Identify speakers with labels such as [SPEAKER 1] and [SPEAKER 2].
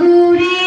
[SPEAKER 1] ঘুরে